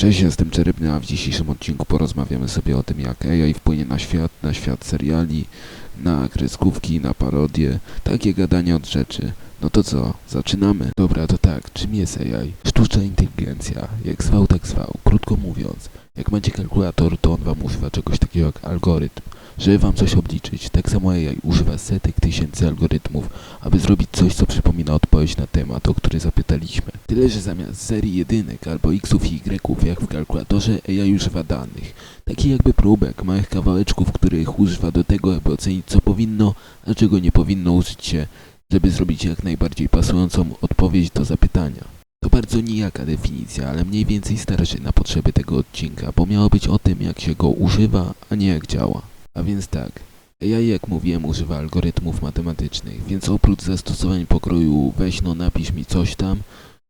Cześć, jestem Czerybny, a w dzisiejszym odcinku porozmawiamy sobie o tym, jak AI wpłynie na świat, na świat seriali, na kreskówki, na parodie, takie gadanie od rzeczy. No to co, zaczynamy? Dobra, to tak, czym jest AI? Sztuczna inteligencja, jak zwał, tak zwał. Krótko mówiąc, jak macie kalkulator, to on wam używa czegoś takiego jak algorytm, żeby wam coś obliczyć. Tak samo AI używa setek tysięcy algorytmów, aby zrobić coś, co przypomina odpowiedź na temat, o który zapytaliśmy. Tyle, że zamiast serii jedynek albo xów i y'ów, jak w kalkulatorze, AI używa danych, takich jakby próbek, małych kawałeczków, których używa do tego, aby ocenić, co powinno, a czego nie powinno użyć się, żeby zrobić jak najbardziej pasującą odpowiedź do zapytania. To bardzo nijaka definicja, ale mniej więcej starczy na potrzeby tego odcinka, bo miało być o tym, jak się go używa, a nie jak działa. A więc tak, AI, jak mówiłem, używa algorytmów matematycznych, więc oprócz zastosowań pokroju weź no napisz mi coś tam,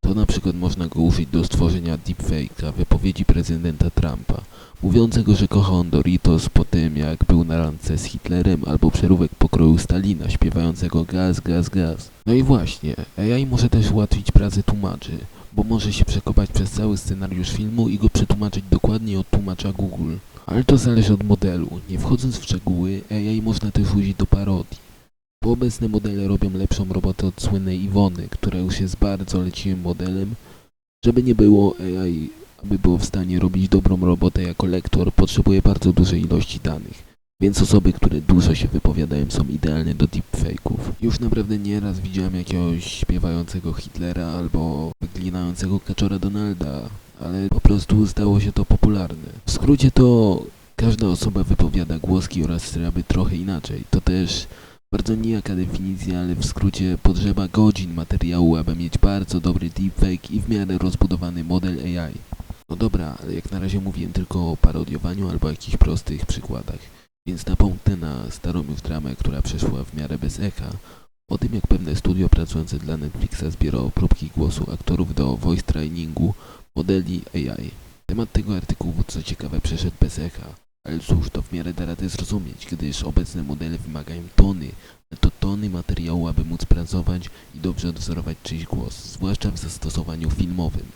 to na przykład można go użyć do stworzenia deepfake'a wypowiedzi prezydenta Trumpa, mówiącego, że kocha on Doritos po tym, jak był na randce z Hitlerem, albo przeróbek pokroju Stalina śpiewającego gaz, gaz, gaz. No i właśnie, AI może też ułatwić pracę tłumaczy, bo może się przekopać przez cały scenariusz filmu i go przetłumaczyć dokładnie od tłumacza Google. Ale to zależy od modelu. Nie wchodząc w szczegóły, AI można też użyć do parodii. Bo obecne modele robią lepszą robotę od słynnej Iwony, która już jest bardzo leciwym modelem. Żeby nie było AI, aby było w stanie robić dobrą robotę jako lektor, potrzebuje bardzo dużej ilości danych. Więc osoby, które dużo się wypowiadają są idealne do deepfake'ów. Już naprawdę nieraz widziałem jakiegoś śpiewającego Hitlera albo wyglinającego kaczora Donalda, ale po prostu stało się to popularne. W skrócie to każda osoba wypowiada głoski oraz syraby trochę inaczej. To też bardzo nijaka definicja, ale w skrócie potrzeba godzin materiału, aby mieć bardzo dobry deepfake i w miarę rozbudowany model AI. No dobra, ale jak na razie mówiłem tylko o parodiowaniu albo jakichś prostych przykładach. Więc napomknę na starą już dramę, która przeszła w miarę bez echa, o tym jak pewne studio pracujące dla Netflixa zbierało próbki głosu aktorów do voice trainingu modeli AI. Temat tego artykułu, co ciekawe, przeszedł bez echa, ale cóż, to w miarę da radę zrozumieć, gdyż obecne modele wymagają tony, to tony materiału, aby móc pracować i dobrze odwzorować czyjś głos, zwłaszcza w zastosowaniu filmowym.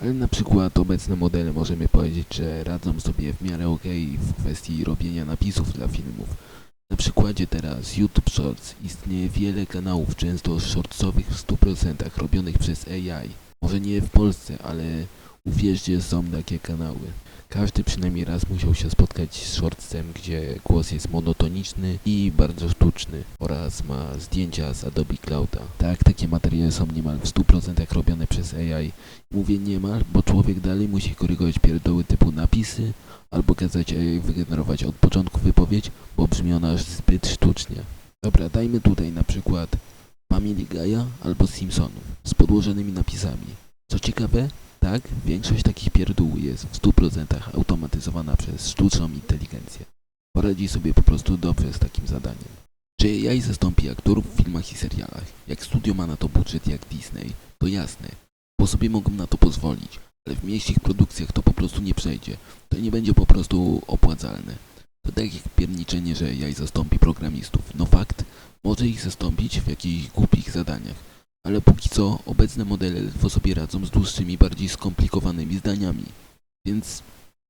Ale na przykład obecne modele możemy powiedzieć, że radzą sobie w miarę okej w kwestii robienia napisów dla filmów. Na przykładzie teraz YouTube Shorts istnieje wiele kanałów, często shortsowych w 100% robionych przez AI. Może nie w Polsce, ale uwierzcie, są takie kanały. Każdy przynajmniej raz musiał się spotkać z shortsem, gdzie głos jest monotoniczny i bardzo sztuczny oraz ma zdjęcia z Adobe Clouda. Tak, takie materiały są niemal w 100% robione przez AI. Mówię niemal, bo człowiek dalej musi korygować pierdoły typu napisy, albo kazać AI wygenerować od początku wypowiedź, bo brzmi ona aż zbyt sztucznie. Dobra, dajmy tutaj na przykład Family Guy'a albo Simpsonów z podłożonymi napisami. Co ciekawe, tak, większość takich pierdół jest w 100% automatyzowana przez sztuczną inteligencję. Poradzi sobie po prostu dobrze z takim zadaniem. Czy AI zastąpi aktorów w filmach i serialach? Jak studio ma na to budżet jak Disney, to jasne, bo sobie mogą na to pozwolić, ale w mniejszych produkcjach to po prostu nie przejdzie. To nie będzie po prostu opłacalne. To tak jak pierniczenie, że AI zastąpi programistów. No fakt, może ich zastąpić w jakichś głupich zadaniach. Ale póki co obecne modele ledwo sobie radzą z dłuższymi, bardziej skomplikowanymi zdaniami. Więc,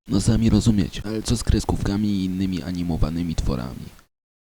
no sami rozumiecie. Ale co z kreskówkami i innymi animowanymi tworami?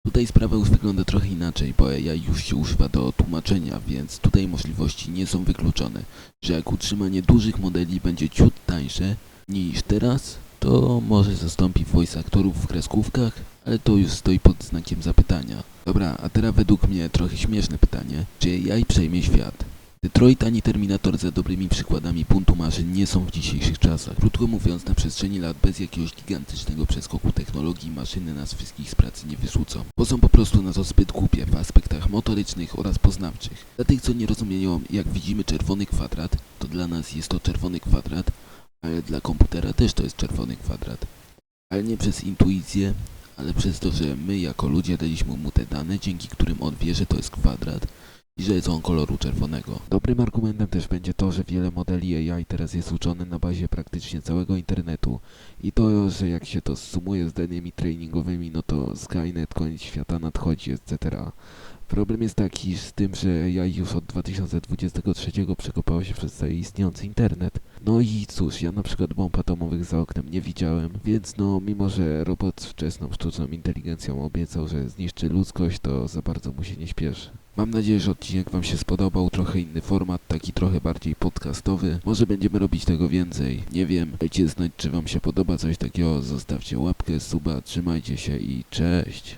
Tutaj sprawa już wygląda trochę inaczej, bo AI już się używa do tłumaczenia, więc tutaj możliwości nie są wykluczone, że jak utrzymanie dużych modeli będzie ciut tańsze niż teraz, to może zastąpi voice aktorów w kreskówkach, ale to już stoi pod znakiem zapytania. Dobra, a teraz według mnie trochę śmieszne pytanie. Czy AI przejmie świat? Detroit ani Terminator za dobrymi przykładami buntu maszyn nie są w dzisiejszych czasach. Krótko mówiąc, na przestrzeni lat bez jakiegoś gigantycznego przeskoku technologii maszyny nas wszystkich z pracy nie wyrzucą, bo są po prostu na to zbyt głupie w aspektach motorycznych oraz poznawczych. Dla tych, co nie rozumieją, jak widzimy czerwony kwadrat, to dla nas jest to czerwony kwadrat, ale dla komputera też to jest czerwony kwadrat. Ale nie przez intuicję, ale przez to, że my jako ludzie daliśmy mu te dane, dzięki którym on wie, że to jest kwadrat i że on koloru czerwonego. Dobrym argumentem też będzie to, że wiele modeli AI teraz jest uczone na bazie praktycznie całego internetu i to, że jak się to sumuje z danymi treningowymi, no to Skynet, koniec świata nadchodzi, etc. Problem jest taki z tym, że ja już od 2023 przekopało się przez cały istniejący internet. No i cóż, ja na przykład bomb atomowych za oknem nie widziałem, więc no mimo, że robot z wczesną sztuczną inteligencją obiecał, że zniszczy ludzkość, to za bardzo mu się nie śpieszy. Mam nadzieję, że odcinek Wam się spodobał, trochę inny format, taki trochę bardziej podcastowy. Może będziemy robić tego więcej, nie wiem. Dajcie znać, czy Wam się podoba coś takiego, zostawcie łapkę, suba, trzymajcie się i cześć!